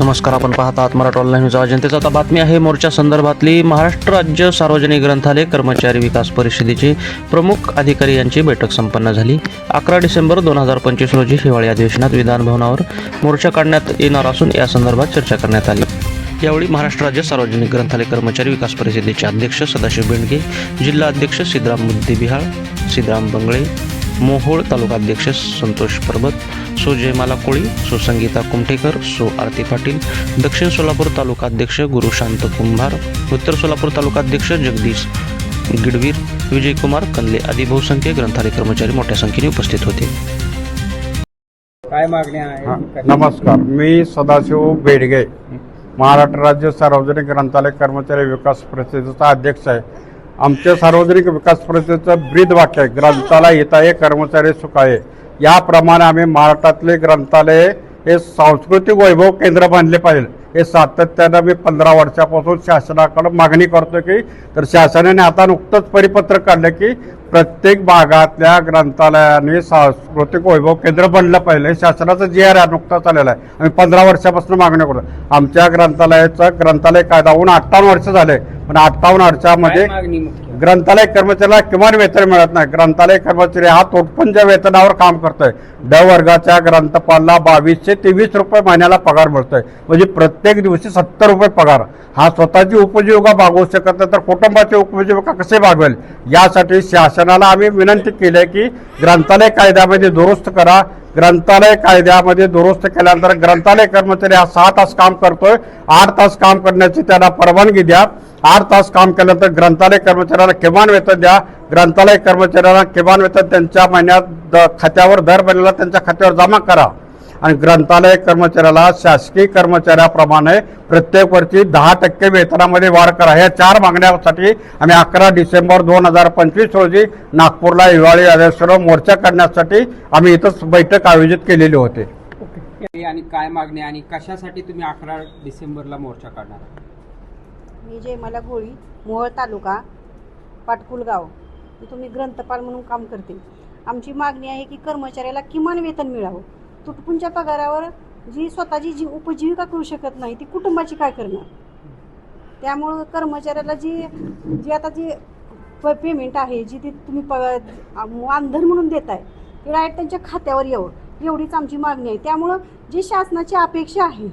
नमस्कार आपण पाहत आहात मराठा ऑनलाईन न्यूज जनतेचा आता बातमी आहे मोर्चा संदर्भातली महाराष्ट्र राज्य सार्वजनिक ग्रंथालय कर्मचारी विकास परिषदेचे प्रमुख अधिकारी यांची बैठक संपन्न झाली. अकरा डिसेंबर दोन हजार पंचवीस रोजी हिवाळी अधिवेशनात विधानभवनावर मोर्चा काढण्यात येणार असून या संदर्भात चर्चा करण्यात आली. यावेळी महाराष्ट्र राज्य सार्वजनिक ग्रंथालय कर्मचारी विकास परिषदेचे अध्यक्ष सदाशिव बेंडगे जिल्हा अध्यक्ष सिद्धराम बुद्धिबिहाळ सिद्धराम बंगळे मोहोळ तालुकाध्यक्ष संतोष परबत सो जयमाला कोळी सो संगीता कुमठेकर सो आरती पाटील दक्षिण सोलापूर तालुकाध्यक्ष गुरुशांत कुंभार उत्तर सोलापूर तालुकाध्यक्ष जगदीश गिडवीर विजयकुमार कल्ले आदी बहुसंख्य ग्रंथालय कर्मचारी मोठ्या संख्येने उपस्थित होते. काय मागण्या हा, आहेत नमस्कार. मी सदाशिव बेडगे महाराष्ट्र राज्य सार्वजनिक ग्रंथालय कर्मचारी विकास परिषदेचा अध्यक्ष आहे. आमच्या सार्वजनिक विकास परिषदेचं ब्रीद वाक्य आहे ग्रंथालय आहे कर्मचारी सुखाये याप्रमाणे आम्ही महाराष्ट्रातले ग्रंथालय हे सांस्कृतिक वैभव केंद्र बनले पाहिजे. हे सातत्यानं मी पंधरा वर्षापासून शासनाकडं मागणी करतो की तर शासनाने आता नुकतंच परिपत्र काढलं की प्रत्येक भागातल्या ग्रंथालयाने सांस्कृतिक वैभव केंद्र बनलं पाहिजे. हे शासनाचं जी आर नुकताच आलेलं आहे. आम्ही पंधरा वर्षापासून मागणी करतो आमच्या ग्रंथालयाचं ग्रंथालय कायदा होऊन अठ्ठावन्न वर्ष झाले. पण अठ्ठावन्न मुख्य? ग्रंथालय कर्मचाऱ्याला किमान वेतन मिळत नाही. ग्रंथालय कर्मचारी हा तोटपंच वेतनावर काम करतोय. ड वर्गाच्या ग्रंथपालला बावीसशे तेवीस रुपये महिन्याला पगार मिळतोय. म्हणजे प्रत्येक दिवशी सत्तर रुपये पगार. हा स्वतःची उपजीविका भागवू शकत नाही तर कुटुंबाची उपजीविका कसे भागवेल यासाठी शासनाला आम्ही विनंती केली आहे की ग्रंथालय कायद्यामध्ये दुरुस्त करा. ग्रंथालय कायद्यामध्ये दुरुस्त केल्यानंतर ग्रंथालय कर्मचारी हा सहा तास काम करतोय. आठ तास काम करण्याची त्यांना परवानगी द्या. आठ तास काम केल्यानंतर ग्रंथालय कर्मचाऱ्याला किमान वेतन द्या. ग्रंथालय कर्मचाऱ्याला किमान वेतन त्यांच्या महिन्यात द- खात्यावर दर महिन्याला त्यांच्या खात्यावर जमा करा. आणि ग्रंथालय कर्मचाऱ्याला शासकीय कर्मचाऱ्याप्रमाणे प्रत्येक वर्षी दहा टक्के वेतनामध्ये वाढ करा. या चार मागण्यासाठी आम्ही अकरा डिसेंबर दोन हजार पंचवीस रोजी नागपूरला हिवाळी अधिवेशनावर मोर्चा करण्यासाठी आम्ही इथंच बैठक आयोजित केलेली होती. आणि काय मागणी आणि कशासाठी तुम्ही अकरा डिसेंबरला मोर्चा काढणार? मी जयमाला गोळी मोहोळ तालुका पाटकुल गाव इथून मी ग्रंथपाल म्हणून काम करते आमची मागणी आहे की कर्मचाऱ्याला किमान वेतन मिळावं. तुटपुंच्या पगारावर जी स्वतःची जी उपजीविका करू शकत नाही ती कुटुंबाची काय करणार? त्यामुळं कर्मचाऱ्याला जी जी आता जी प- पेमेंट आहे जी ती तुम्ही प मानधन म्हणून देत आहे ते डायरेक्ट त्यांच्या खात्यावर यावं. एवढीच आमची मागणी आहे. त्यामुळं जी शासनाची अपेक्षा आहे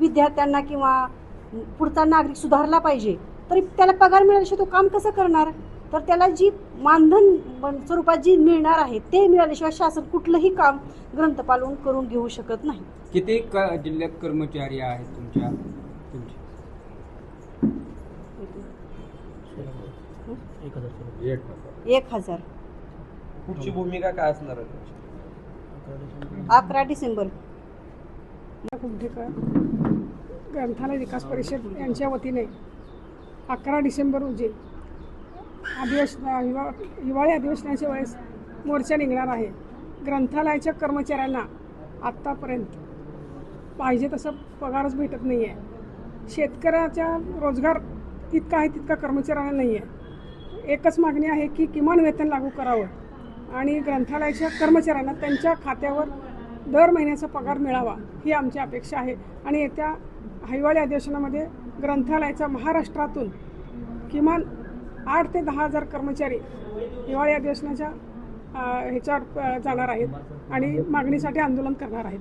विद्यार्थ्यांना किंवा पुढचा नागरिक सुधारला पाहिजे तरी त्याला पगार मिळाल्याशिवाय तो काम कसं करणार? तर त्याला जी मानधन बन- स्वरूपात जी मिळणार आहे ते मिळाल्याशिवाय शासन कुठलंही काम ग्रंथपालून करून घेऊ शकत नाही. किती क- जिल्ह्यात कर्मचारी आहेत तुमच्या? तुमचे? एक हजार. पुढची भूमिका काय असणार? अकरा डिसेंबर. ग्रंथालय विकास परिषद यांच्या वतीने अकरा डिसेंबर रोजी अधिवेशन हिवा हिवाळी अधिवेशनाच्या वेळेस मोर्चा निघणार आहे. ग्रंथालयाच्या कर्मचाऱ्यांना आत्तापर्यंत पाहिजे तसं पगारच भेटत नाही आहे शेतकऱ्याचा रोजगार तितका आहे तितका कर्मचाऱ्यांना नाही आहे एकच मागणी आहे की किमान वेतन लागू करावं आणि ग्रंथालयाच्या कर्मचाऱ्यांना त्यांच्या खात्यावर दर महिन्याचा पगार मिळावा ही आमची अपेक्षा आहे. आणि येत्या हिवाळी अधिवेशनामध्ये ग्रंथालयाचा महाराष्ट्रातून किमान आठ ते दहा हजार कर्मचारी हिवाळी अधिवेशनाच्या ह्याच्यावर जाणार आहेत आणि मागणीसाठी आंदोलन करणार आहेत.